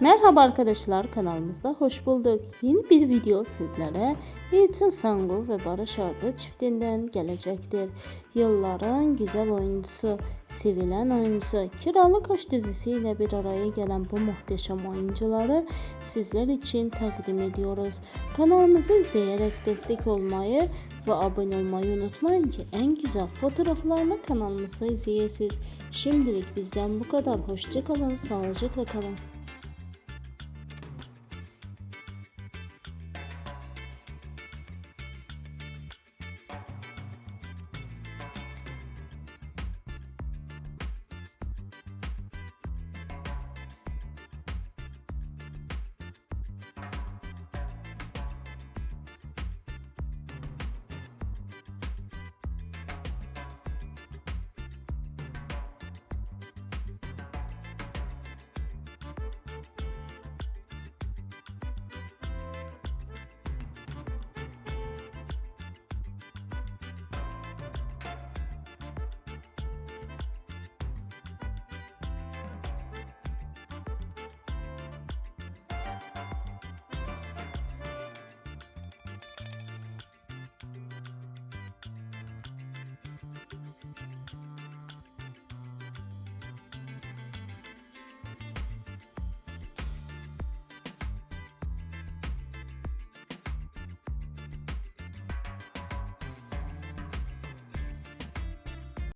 Merhaba arkadaşlar kanalımızda hoş bulduk. Yeni bir video sizlere Yiğit'in Sangu ve Barış Ardu çiftinden gelecektir. Yılların güzel oyuncusu, sevilen oyuncusu Kiralık Aşk dizisiyle bir araya gelen bu muhteşem oyuncuları sizler için takdim ediyoruz. Kanalımızı izleyerek destek olmayı ve abone olmayı unutmayın ki en güzel fotoğraflarını kanalımızda izleyesiniz. Şimdilik bizden bu kadar. Hoşçakalın, sağlıcakla kalın.